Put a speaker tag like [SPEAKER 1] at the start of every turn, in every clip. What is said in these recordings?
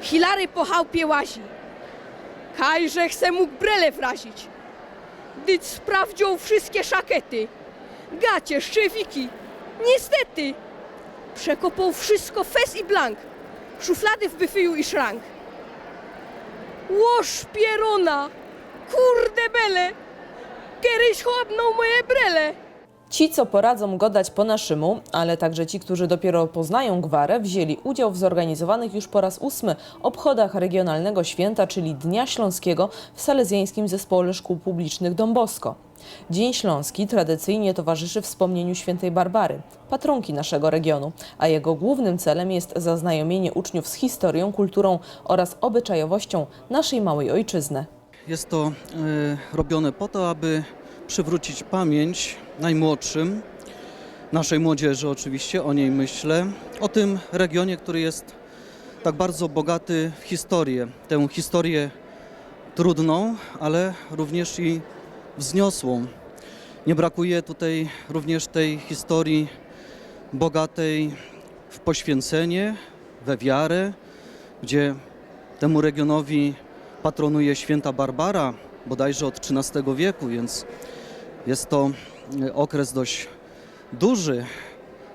[SPEAKER 1] Hilary po chałupie łazi. Kajże chce mógł brele wrazić. Dyć sprawdził wszystkie szakety. Gacie, szczewiki. Niestety. Przekopał wszystko fes i blank. Szuflady w byfyju i szrank. Łoż pierona. Kurde bele. Kiedyś chłopnął moje brele.
[SPEAKER 2] Ci, co poradzą go dać po naszemu, ale także ci, którzy dopiero poznają gwarę, wzięli udział w zorganizowanych już po raz ósmy obchodach regionalnego święta, czyli Dnia Śląskiego w Salezjańskim Zespole Szkół Publicznych Dom Bosko. Dzień Śląski tradycyjnie towarzyszy wspomnieniu świętej Barbary, patronki naszego regionu, a jego głównym celem jest zaznajomienie uczniów z historią, kulturą oraz obyczajowością naszej małej ojczyzny.
[SPEAKER 3] Jest to e, robione po to, aby przywrócić pamięć najmłodszym, naszej młodzieży oczywiście, o niej myślę, o tym regionie, który jest tak bardzo bogaty w historię. Tę historię trudną, ale również i wzniosłą. Nie brakuje tutaj również tej historii bogatej w poświęcenie, we wiarę, gdzie temu regionowi patronuje święta Barbara, bodajże od XIII wieku, więc jest to e, okres dość duży,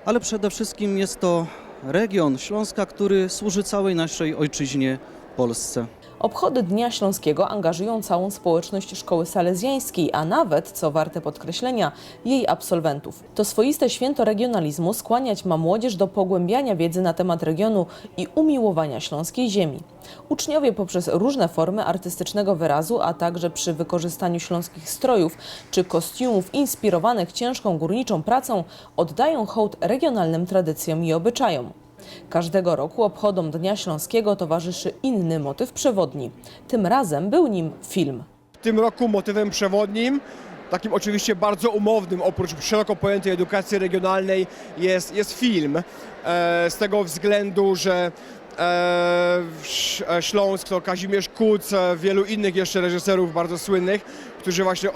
[SPEAKER 3] ale przede wszystkim jest to region Śląska, który służy całej naszej ojczyźnie Polsce.
[SPEAKER 2] Obchody Dnia Śląskiego angażują całą społeczność szkoły salezjańskiej, a nawet, co warte podkreślenia, jej absolwentów. To swoiste święto regionalizmu skłaniać ma młodzież do pogłębiania wiedzy na temat regionu i umiłowania śląskiej ziemi. Uczniowie poprzez różne formy artystycznego wyrazu, a także przy wykorzystaniu śląskich strojów czy kostiumów inspirowanych ciężką górniczą pracą oddają hołd regionalnym tradycjom i obyczajom. Każdego roku obchodom Dnia Śląskiego towarzyszy inny motyw przewodni. Tym razem był nim film.
[SPEAKER 4] W tym roku motywem przewodnim, takim oczywiście bardzo umownym, oprócz szeroko pojętej edukacji regionalnej, jest, jest film. E, z tego względu, że e, e, Śląsk to Kazimierz Kuc, e, wielu innych jeszcze reżyserów bardzo słynnych, którzy właśnie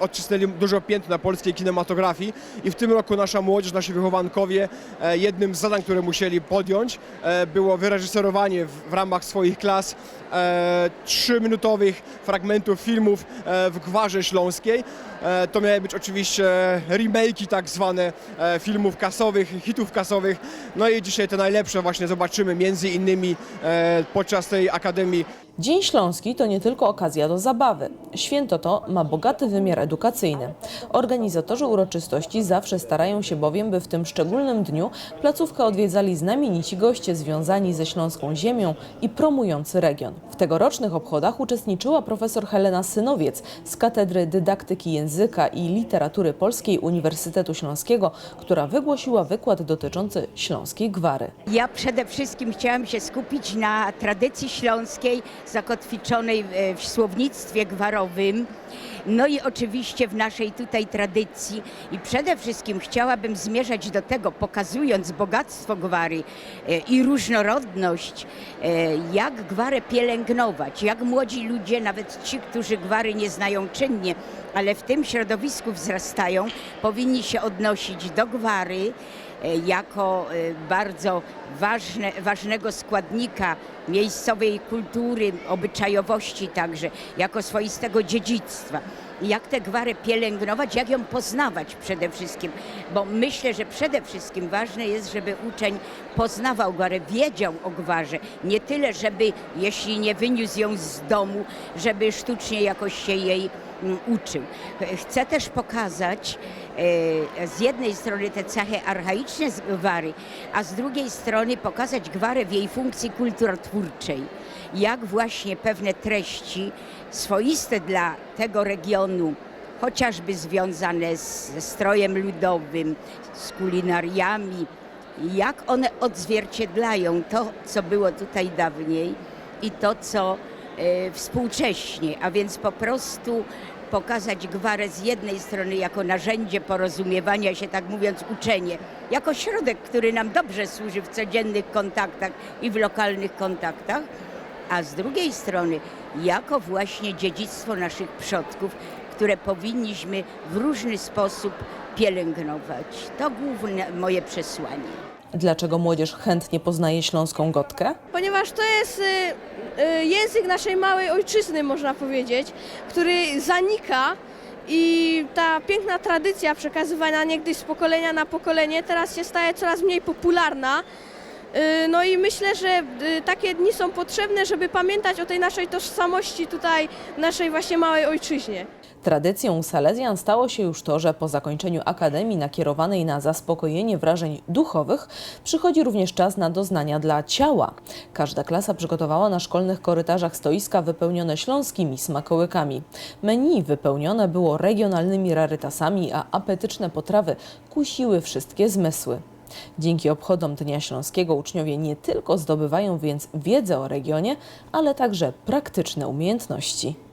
[SPEAKER 4] odcisnęli dużo piętna na polskiej kinematografii i w tym roku nasza młodzież, nasi wychowankowie, e, jednym z zadań, które musieli podjąć, e, było wyreżyserowanie w, ramach swoich klas e, trzyminutowych fragmentów filmów w Gwarze Śląskiej. To miały być oczywiście remake'i tak zwane filmów kasowych, hitów kasowych. No i dzisiaj te najlepsze właśnie zobaczymy między innymi podczas tej Akademii
[SPEAKER 2] Dzień Śląski to nie tylko okazja do zabawy. Święto to ma bogaty wymiar edukacyjny. Organizatorzy uroczystości zawsze starają się bowiem, by w tym szczególnym dniu placówkę odwiedzali znamienici goście związani ze śląską ziemią i promujący region. W tegorocznych obchodach uczestniczyła profesor Helena Synowiec z Katedry Dydaktyki Języka i Literatury Polskiej Uniwersytetu Śląskiego, która wygłosiła wykład dotyczący śląskiej gwary.
[SPEAKER 5] Ja przede wszystkim chciałam się skupić na tradycji śląskiej zakotwiczonej w- w słownictwie gwarowym. No i oczywiście w naszej tutaj tradycji i przede wszystkim chciałabym zmierzać do tego, pokazując bogactwo gwary e, i różnorodność, e, jak gwarę pielęgnować, jak młodzi ludzie, nawet ci, którzy gwary nie znają czynnie, ale w tym środowisku wzrastają, powinni się odnosić do gwary e, jako e, bardzo ważne, ważnego składnika miejscowej kultury, obyczajowości także, jako swoistego dziedzictwa. Jak tę gwarę pielęgnować, jak ją poznawać przede wszystkim, bo myślę, że przede wszystkim ważne jest, żeby uczeń poznawał gwarę, wiedział o gwarze, nie tyle, żeby jeśli nie wyniósł ją z domu, żeby sztucznie jakoś się jej uczył. Chcę też pokazać e, z jednej strony te cechy archaiczne gwary, a z drugiej strony pokazać gwarę w jej funkcji kulturotwórczej. Jak właśnie pewne treści swoiste dla tego regionu, chociażby związane ze strojem ludowym, z kulinariami, jak one odzwierciedlają to, co było tutaj dawniej i to, co współcześnie, a więc po prostu pokazać gwarę z jednej strony jako narzędzie porozumiewania się, tak mówiąc, uczenie, jako środek, który nam dobrze służy w codziennych kontaktach i w lokalnych kontaktach, a z drugiej strony jako właśnie dziedzictwo naszych przodków, które powinniśmy w różny sposób pielęgnować. To główne moje przesłanie.
[SPEAKER 2] Dlaczego młodzież chętnie poznaje śląską gotkę?
[SPEAKER 1] Ponieważ to jest y, y, język naszej małej ojczyzny, można powiedzieć, który zanika i ta piękna tradycja przekazywania niegdyś z pokolenia na pokolenie teraz się staje coraz mniej popularna. Y, No i myślę, że y, takie dni są potrzebne, żeby pamiętać o tej naszej tożsamości tutaj, naszej właśnie małej ojczyźnie.
[SPEAKER 2] Tradycją Salezjan stało się już to, że po zakończeniu akademii nakierowanej na zaspokojenie wrażeń duchowych przychodzi również czas na doznania dla ciała. Każda klasa przygotowała na szkolnych korytarzach stoiska wypełnione śląskimi smakołykami. Menu wypełnione było regionalnymi rarytasami, a apetyczne potrawy kusiły wszystkie zmysły. Dzięki obchodom Dnia Śląskiego uczniowie nie tylko zdobywają więc wiedzę o regionie, ale także praktyczne umiejętności.